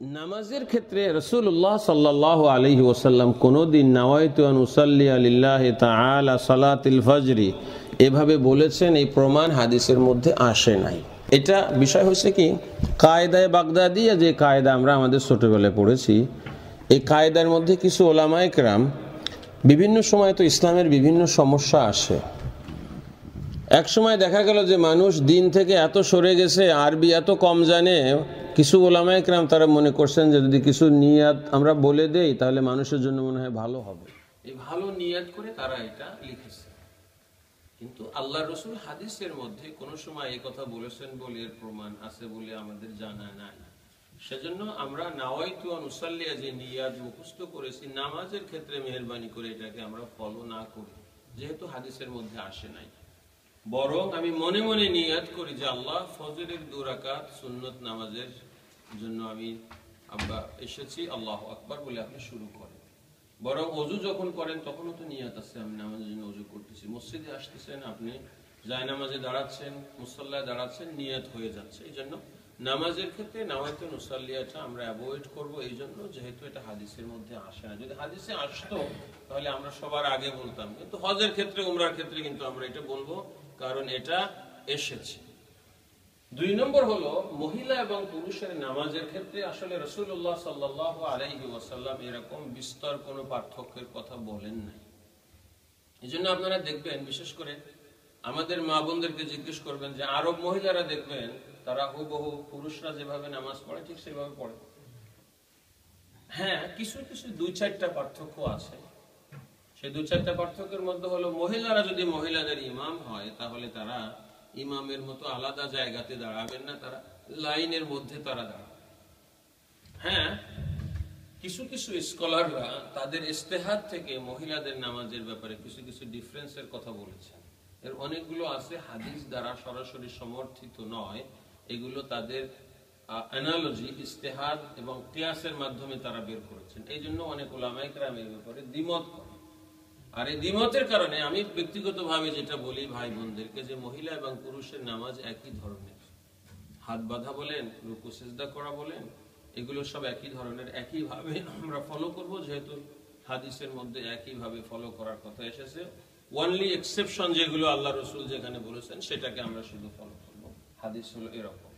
নামাজের ক্ষেত্রে রসুল্লাহ সাল্লাহ আলহি ওসাল্লাম কোনোদিন নওয়াইতুয়ান উসাল্লি আলিল্লাহ তালা সালাতিল ফজরি এভাবে বলেছেন, এই প্রমাণ হাদিসের মধ্যে আসে নাই। এটা বিষয় হচ্ছে কি, কায়দায় বাগদাদিয়া যে কায়দা আমরা আমাদের ছোটবেলায় পড়েছি, এই কায়দার মধ্যে কিছু ওলামায়করাম বিভিন্ন সময় তো ইসলামের বিভিন্ন সমস্যা আসে। এক সময় দেখা গেল যে মানুষ দিন থেকে এত সরে গেছে, আরবি এত কম জানে। কিছু ওলামায় ওলামাইকরাম তারা মনে করছেন যে যদি কিছু নিয়াত আমরা বলে দেই, তাহলে মানুষের জন্য মনে হয় ভালো হবে। এই ভালো নিয়াত করে তারা এটা লিখেছে। কিন্তু আল্লাহ রসুল হাদিসের মধ্যে কোন সময় এই কথা বলেছেন বলে এর প্রমাণ আছে বলে আমাদের জানা নাই। সেজন্য আমরা নাওয়াইতু অনুসাল্লিয়া যে নিয়াদ মুখস্থ করেছি, নামাজের ক্ষেত্রে মেহরবানি করে এটাকে আমরা ফলো না করি, যেহেতু হাদিসের মধ্যে আসে নাই। বরং আমি মনে মনে নিয়াত করি যে আল্লাহ ফজরের দুরাকাত সুন্নত নামাজের জন্য আমি আব্বা এসেছি, আল্লাহ আকবার বলে আপনি শুরু করেন। বরং অজু যখন করেন, তখনও তো নিয়াত আছে, আমি নামাজের জন্য অজু করতেছি। মসজিদে আসতেছেন, আপনি যায় নামাজে দাঁড়াচ্ছেন, মুসল্লায় দাঁড়াচ্ছেন, নিয়াত হয়ে যাচ্ছে। এই জন্য নামাজের ক্ষেত্রে নামাজ মুসাল্লিয়াটা আমরা অ্যাভয়েড করব, এই জন্য যেহেতু এটা হাদিসের মধ্যে আসে না। যদি হাদিসে আসতো, তাহলে আমরা সবার আগে বলতাম। কিন্তু হজের ক্ষেত্রে, উমরার ক্ষেত্রে কিন্তু আমরা এটা বলব। কারণ এটা এসেছে। দুই নম্বর হলো, মহিলা এবং পুরুষের নামাজের ক্ষেত্রে আসলে রসুল্লাহ সাল্লাহ আলাইহি ওয়াসাল্লাম এরকম বিস্তর কোনো পার্থক্যের কথা বলেন নাই। এই জন্য আপনারা দেখবেন, বিশেষ করে আমাদের মা বোনদেরকে জিজ্ঞেস করবেন যে, আরব মহিলারা দেখবেন, তারা হুবহু পুরুষরা যেভাবে নামাজ পড়ে, ঠিক সেভাবে পড়ে। হ্যাঁ কিছু কিছু দুই চারটা পার্থক্য আছে। সেই দু চারটা পার্থক্যের মধ্যে হলো, মহিলারা যদি মহিলাদের ইমাম হয়, তাহলে তারা ইমামের মতো আলাদা জায়গাতে দাঁড়াবেন না, তারা লাইনের মধ্যে তারা দাঁড়াবে। হ্যাঁ কিছু কিছু স্কলাররা তাদের ইস্তেহাদ থেকে মহিলাদের নামাজের ব্যাপারে কিছু কিছু ডিফারেন্সের কথা বলেছেন। এর অনেকগুলো আছে, হাদিস দ্বারা সরাসরি সমর্থিত নয়। এগুলো তাদের অ্যানালজি ইস্তেহাদ এবং ক্লাসের মাধ্যমে তারা বের করেছেন। এই জন্য অনেক ওলামাইকরাম এর ব্যাপারে দ্বিমত করে আর এই দ্বিমতের কারণে আমি ব্যক্তিগতভাবে যেটা বলি ভাই বোনদেরকে যে মহিলা এবং পুরুষের নামাজ একই ধরনের। হাত বাঁধা বলেন, রুকু, সেজদা করা বলেন, এগুলো সব একই ধরনের। একইভাবে আমরা ফলো করব, যেহেতু হাদিসের মধ্যে একইভাবে ফলো করার কথা এসেছে। ওয়ানলি এক্সেপশন যেগুলো আল্লাহ রসুল যেখানে বলেছেন, সেটাকে আমরা শুধু ফলো করব। হাদিস হলো এরকম।